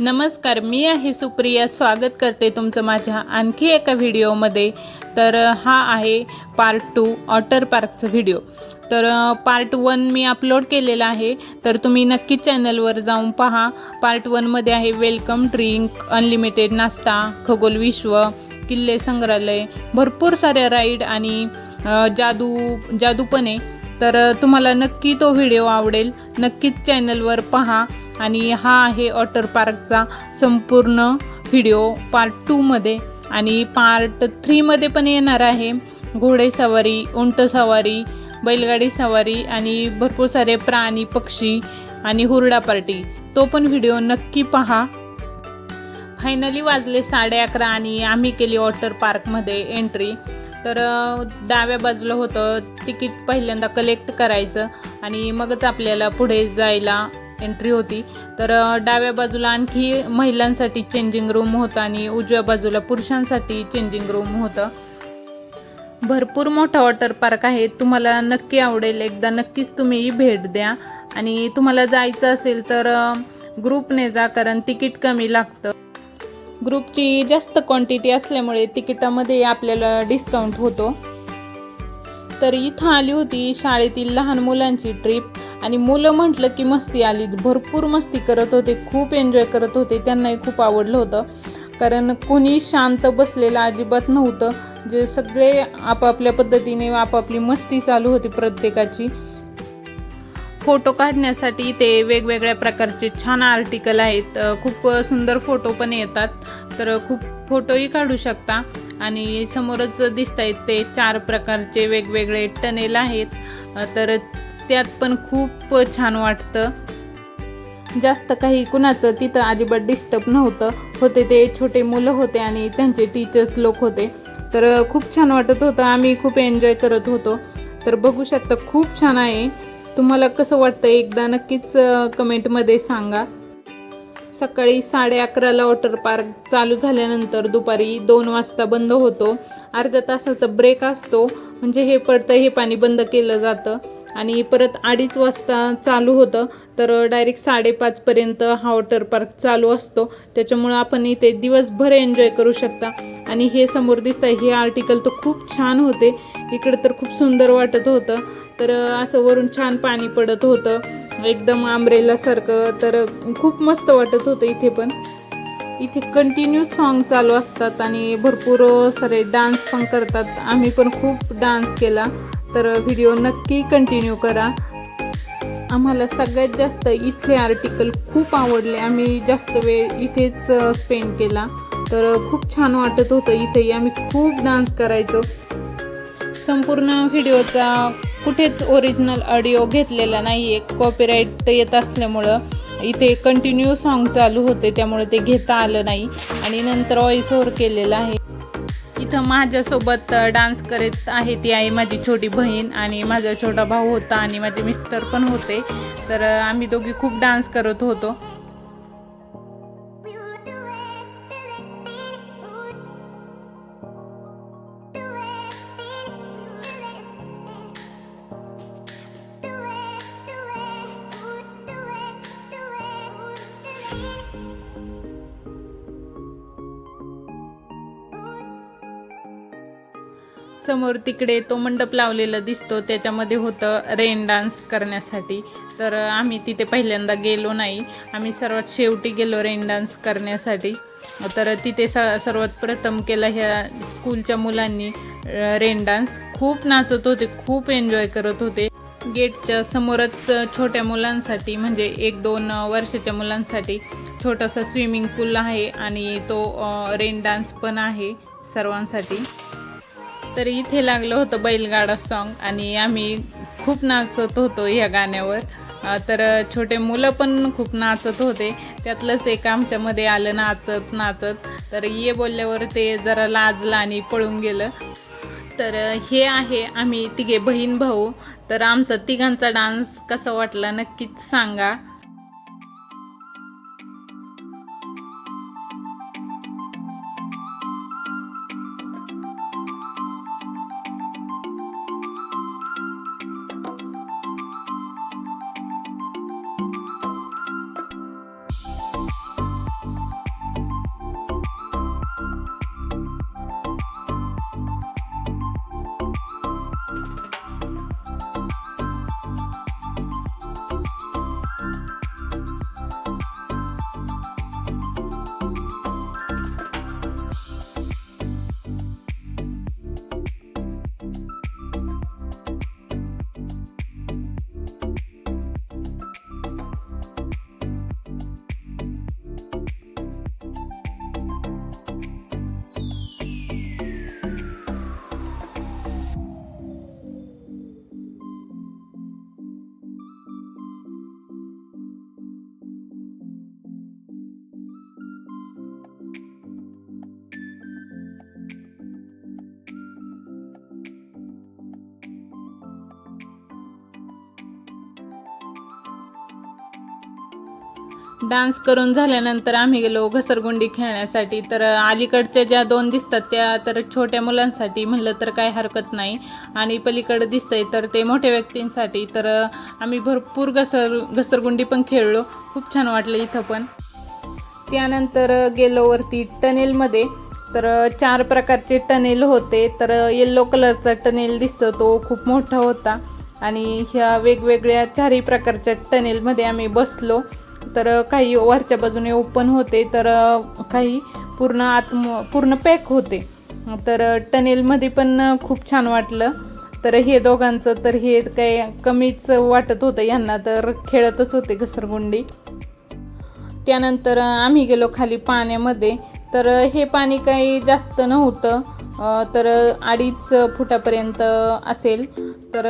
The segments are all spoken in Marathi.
नमस्कार मी आहे सुप्रिया. स्वागत करते तुमचं माझ्या आणखी एका व्हिडिओमध्ये. तर हा आहे पार्ट टू ऑटर पार्कचा व्हिडिओ तर पार्ट वन मी अपलोड केलेला आहे. तर तुम्ही नक्की चॅनलवर जाऊन पहा. पार्ट वनमध्ये आहे वेलकम ड्रिंक अनलिमिटेड नाश्ता खगोल विश्व किल्ले संग्रहालय भरपूर साऱ्या राईड आणि जादू जादू पण आहे तर तुम्हाला नक्की तो व्हिडिओ आवडेल. नक्कीच चॅनलवर पहा. आणि हा आहे वॉटर पार्कचा संपूर्ण व्हिडिओ पार्ट टूमध्ये आणि पार्ट थ्रीमध्ये पण येणार आहे. घोडेसवारी उंट सवारी बैलगाडी सवारी आणि भरपूर सारे प्राणी पक्षी आणि हुरडा पार्टी तो पण व्हिडिओ नक्की पहा. फायनली वाजले साडे अकरा आणि आम्ही केली वॉटर पार्कमध्ये एंट्री तर डाव्या बाजूला होतं. तिकीट पहिल्यांदा कलेक्ट करायचं आणि मगच आपल्याला पुढे जायला एंट्री होती. तर डाव्या बाजूला आणखी महिलांसाठी चेंजिंग रूम होतं आणि उजव्या बाजूला पुरुषांसाठी चेंजिंग रूम होतं. भरपूर मोठा वॉटर पार्क आहे. तुम्हाला नक्की आवडेल. एकदा नक्कीच तुम्ही भेट द्या. आणि तुम्हाला जायचं असेल तर ग्रुपने जा कारण तिकीट कमी लागतं. ग्रुपची जास्त क्वांटिटी असल्यामुळे तिकिटामध्ये आपल्याला डिस्काउंट होतो. तर इथं आली होती शाळेतील लहान मुलांची ट्रिप आणि मुलं म्हटलं की मस्ती आलीच. भरपूर मस्ती करत होते खूप एन्जॉय करत होते. त्यांनाही खूप आवडलं होतं. कारण कोणी शांत बसलेलं अजिबात नव्हतं. जे सगळे आपापल्या पद्धतीने आपापली मस्ती चालू होती प्रत्येकाची. फोटो काढण्यासाठी ते वेगवेगळ्या प्रकारचे छान आर्टिकल आहेत. खूप सुंदर फोटो पण येतात. तर खूप फोटोही काढू शकता. आणि समोरच दिसत आहेत ते चार प्रकारचे वेगवेगळे टनेल आहेत. तर त्यात पण खूप छान वाटतं. जास्त काही कुणाचं तिथं अजिबात डिस्टर्ब नव्हतं. होते ते छोटे मुलं होते आणि त्यांचे टीचर्स लोक होते. तर खूप छान वाटत होतं. आम्ही खूप एन्जॉय करत होतो. तर बघू शकता खूप छान आहे. तुम्हाला कसं वाटतं एकदा नक्कीच कमेंटमध्ये सांगा. सकाळी साडे अकराला वॉटर पार्क चालू झाल्यानंतर दुपारी दोन वाजता बंद होतो. अर्ध्या तासाचा ब्रेक असतो. म्हणजे हे पडतं हे पाणी बंद केलं जातं. आणि परत अडीच वाजता चालू होतं. तर डायरेक्ट साडेपाचपर्यंत हा वॉटर पार्क चालू असतो. त्याच्यामुळं आपण इथे दिवसभर एन्जॉय करू शकता. आणि हे समोर दिसतं आहे हे आर्टिकल तर खूप छान होते. इकडे तर खूप सुंदर वाटत होतं. तर असं वरून छान पाणी पडत होतं. एकदम आंब्रेलासारखं तर खूप मस्त वाटत होतं इथे पण. इथे कंटिन्यू सॉन्ग चालू असतात आणि भरपूर सारे डान्स पण करतात. आम्ही पण खूप डान्स केला. तर व्हिडिओ नक्की कंटिन्यू करा. आम्हाला सगळ्यात जास्त इथले आर्टिकल खूप आवडले. आम्ही जास्त वेळ इथेच स्पेंड केला. तर खूप छान वाटत होतं इथेही. आम्ही खूप डान्स करायचो. संपूर्ण व्हिडिओचा कुठेच ओरिजिनल ऑडिओ घेतलेला नाही आहे कॉपीराईट येत असल्यामुळं इथे कंटिन्यू सॉन्ग चालू होते त्यामुळे ते घेता आलं नाही. आणि नंतर व्हॉइस ओव्हर केलेला आहे. इथं माझ्यासोबत डान्स करत आहे ती आहे माझी छोटी बहीण आणि माझा छोटा भाऊ होता आणि माझे मिस्टर पण होते. तर आम्ही दोघी खूप डान्स करत होतो. समोर तिकडे तो मंडप लावलेला दिसतो. त्याच्यामध्ये होतं रेन डान्स करण्यासाठी. तर आम्ही तिथे पहिल्यांदा गेलो नाही. आम्ही सर्वात शेवटी गेलो रेन डान्स करण्यासाठी. तर तिथे स सर्वात प्रथम केलं ह्या स्कूलच्या मुलांनी रेन डान्स खूप नाचत होते खूप एन्जॉय करत होते. गेटच्या समोरच छोट्या मुलांसाठी म्हणजे एक दोन वर्षाच्या मुलांसाठी छोटासा स्विमिंग पूल आहे आणि तो रेन डान्स पण आहे सर्वांसाठी. तर इथे लागलं होतं बैलगाडा सॉन्ग आणि आम्ही खूप नाचत होतो ह्या गाण्यावर. तर छोटे मुलं पण खूप नाचत होते. त्यातलंच एक आमच्यामध्ये आलं नाचत नाचत. तर ये बोलल्यावर ते जरा लाजलं आणि पळून गेलं. तर हे आहे आम्ही तिघे बहीण भाऊ. तर आमचा तिघांचा डान्स कसा वाटला नक्कीच सांगा. डान्स करून झाल्यानंतर आम्ही गेलो घसरगुंडी खेळण्यासाठी. तर अलीकडच्या ज्या दोन दिसतात त्या तर छोट्या मुलांसाठी म्हणलं तर काय हरकत नाही. आणि पलीकडं दिसतंय तर ते मोठ्या व्यक्तींसाठी. तर आम्ही भरपूर घसर घसरगुंडी पण खेळलो. खूप छान वाटलं इथं पण. त्यानंतर गेलो वरती टनेलमध्ये. तर चार प्रकारचे टनेल होते. तर येल्लो कलरचा टनेल दिसतो. तो खूप मोठा होता. आणि ह्या वेगवेगळ्या चारही प्रकारच्या टनेलमध्ये आम्ही बसलो. तर काही वरच्या बाजूने ओपन होते तर काही पूर्ण आत्म पूर्ण पॅक होते. तर टनेलमध्ये पण खूप छान वाटलं. तर हे दोघांचं तर हे काही कमीच वाटत होतं यांना तर खेळतच होते घसरगुंडी. त्यानंतर आम्ही गेलो खाली पाण्यामध्ये. तर हे पाणी काही जास्त नव्हतं. तर अडीच फुटापर्यंत असेल. तर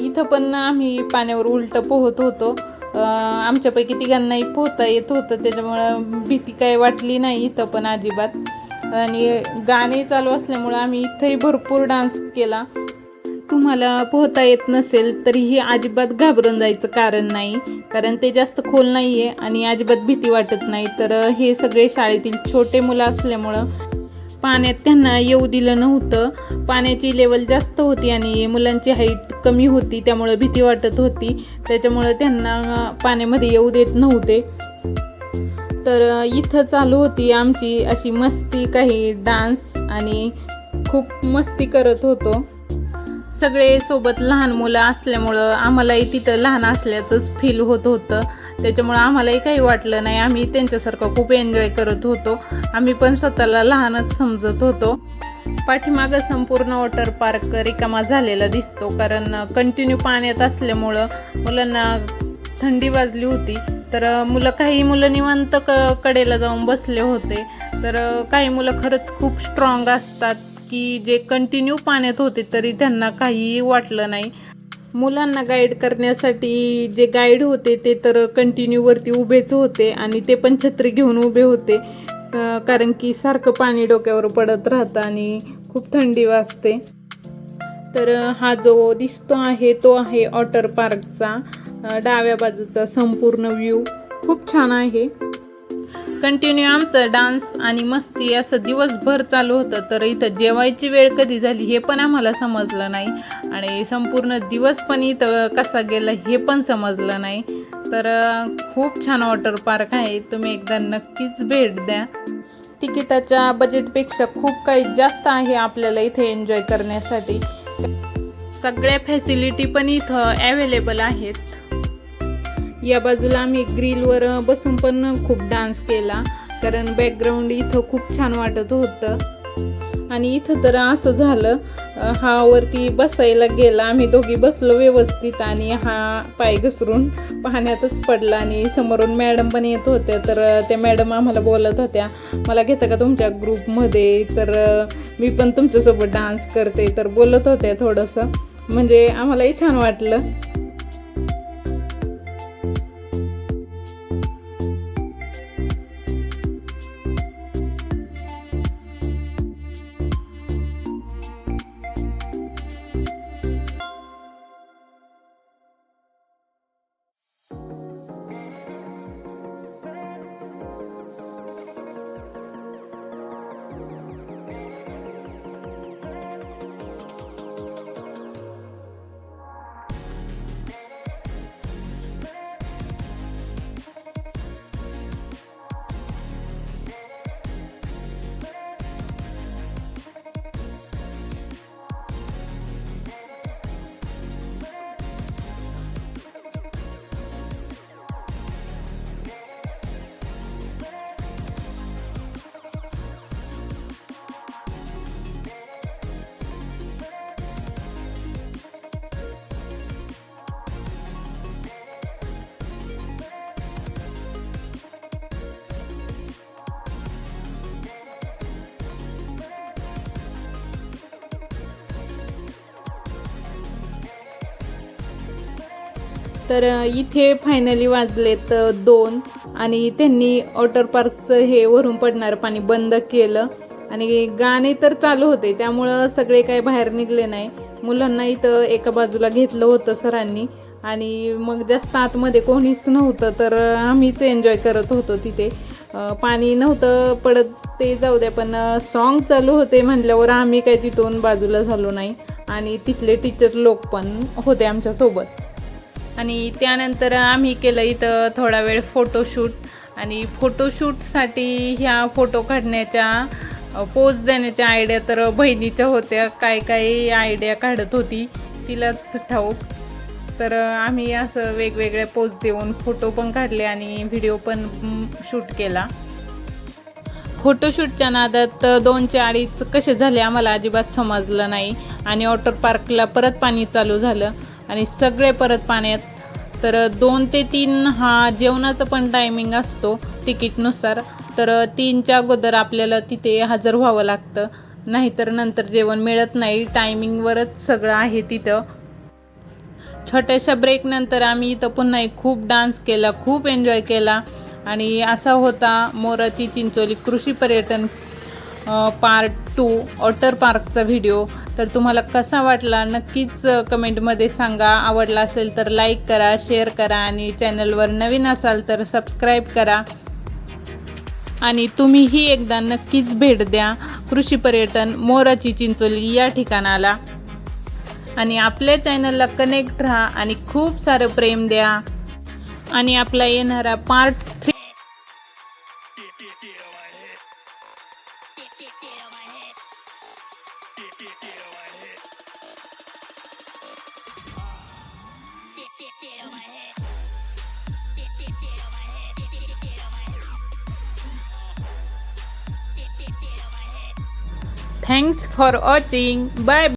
इथं पण आम्ही पाण्यावर उलटं पोहत होतो. आमच्यापैकी तिघांनाही पोहता येत होतं. त्याच्यामुळं भीती काही वाटली नाही इथं पण अजिबात. आणि गाणे चालू असल्यामुळं आम्ही इथंही भरपूर डान्स केला. तुम्हाला पोहता येत नसेल तरीही अजिबात घाबरून जायचं कारण नाही. कारण ते जास्त खोल नाही आहे आणि अजिबात भीती वाटत नाही. तर हे सगळे शाळेतील छोटे मुलं असल्यामुळं पाण्यात त्यांना येऊ दिलं नव्हतं. पाण्याची लेवल जास्त होती आणि मुलांची हाईट कमी होती त्यामुळं भीती वाटत होती. त्याच्यामुळं त्यांना पाण्यामध्ये येऊ देत नव्हते. तर इथं चालू होती आमची अशी मस्ती काही डान्स आणि खूप मस्ती करत होतो. सगळे सोबत लहान मुलं असल्यामुळं आम्हालाही तिथं लहान असल्याचंच फील होत होतं. त्याच्यामुळं आम्हालाही काही वाटलं नाही. आम्ही त्यांच्यासारखं खूप एन्जॉय करत होतो. आम्ही पण स्वतःला लहानच समजत होतो. पाठीमागं संपूर्ण वॉटर पार्क रिकामा झालेला दिसतो. कारण कंटिन्यू पाण्यात असल्यामुळं मुलांना थंडी वाजली होती. तर मुलं काही मुलं निवांत क कडेला जाऊन बसले होते. तर काही मुलं खरंच खूप स्ट्रॉंग असतात. की जे कंटिन्यू पाण्यात होते तरी त्यांना काहीही वाटलं नाही. मुलांना गाईड करण्यासाठी जे गाईड होते ते तर कंटिन्यू वरती उभेच होते आणि ते पण छत्री घेऊन उभे होते. कारण की सारखं पाणी डोक्यावर पडत राहतं आणि खूप थंडी वाजते. तर हा जो दिसतो आहे तो आहे ऑटर पार्कचा डाव्या बाजूचा संपूर्ण व्ह्यू खूप छान आहे. कंटिन्यू आमचं डान्स आणि मस्ती असं दिवसभर चालू होतं. तर इथं जेवायची वेळ कधी झाली हे पण आम्हाला समजलं नाही. आणि संपूर्ण दिवस पण इथं कसा गेला हे पण समजलं नाही. तर खूप छान वॉटर पार्क आहे. तुम्ही एकदा नक्कीच भेट द्या. तिकिटाच्या बजेटपेक्षा खूप काही जास्त आहे आपल्याला इथे एन्जॉय करण्यासाठी. सगळ्या फॅसिलिटी पण इथं अवेलेबल आहेत. या बाजूला आम्ही ग्रिलवर बसून पण खूप डान्स केला. कारण बॅकग्राऊंड इथं खूप छान वाटत होतं. आणि इथं तर असं झालं हा वरती बसायला गेला. आम्ही दोघी बसलो व्यवस्थित आणि हा पाय घसरून पाण्यातच पडला. आणि समोरून मॅडम पण येत होत्या तर त्या मॅडम आम्हाला बोलत होत्या मला घेतं का तुमच्या ग्रुपमध्ये तर मी पण तुमच्यासोबत डान्स करते. तर बोलत होत्या थोडंसं. म्हणजे आम्हालाही छान वाटलं. तर इथे फायनली वाजलेत दोन. आणि त्यांनी वॉटर पार्कचं हे वरून पडणारं पाणी बंद केलं. आणि गाणे तर चालू होते त्यामुळं सगळे काही बाहेर निघले नाही. मुलांना इथं एका बाजूला घेतलं होतं सरांनी. आणि मग जास्त आतमध्ये कोणीच नव्हतं तर आम्हीच एन्जॉय करत होतो तिथे. पाणी नव्हतं पडत ते जाऊ द्या पण सॉन्ग चालू होते म्हटल्यावर आम्ही काही तिथून बाजूला झालो नाही. आणि तिथले टीचर लोक पण होते आमच्यासोबत. आणि त्यानंतर आम्ही केलं इथं थोडा वेळ फोटोशूट आणि फोटोशूटसाठी ह्या फोटो काढण्याच्या पोज देण्याच्या आयडिया तर बहिणीच्या होत्या. काय काय आयडिया काढत होती तिलाच ठाऊक. तर आम्ही असं वेगवेगळ्या पोज देऊन फोटो पण काढले आणि व्हिडिओ पण शूट केला. फोटोशूटच्या नादात दोन अडीच कसे झाले आम्हाला अजिबात समजलं नाही. आणि वॉटर पार्कला परत पाणी चालू झालं. आणि सगळे परत पाण्यात तर दोन ते तीन हा जेवणाचा पण टायमिंग असतो तिकीटनुसार. तर तीनच्या अगोदर आपल्याला तिथे हजर व्हावं लागतं. नाहीतर नंतर जेवण मिळत नाही. टायमिंगवरच सगळं आहे तिथं. छोट्याशा ब्रेकनंतर आम्ही इथं पुन्हा एक खूप डान्स केला खूप एन्जॉय केला. आणि असा होता मोराची चिंचोली कृषी पर्यटन पार्ट टू वॉटर पार्कचा व्हिडिओ तर तुम्हाला कसा वाटला? नक्कीच कमेंटमध्ये सांगा. आवडला असेल तर लाईक करा शेअर करा आणि चॅनलवर नवीन असाल तर सबस्क्राईब करा. आणि तुम्हीही एकदा नक्कीच भेट द्या कृषी पर्यटन मोराची चिंचोली या ठिकाणाला. आणि आपल्या चॅनलला कनेक्ट राहा आणि खूप सारं प्रेम द्या. आणि आपला येणारा part three for watching bye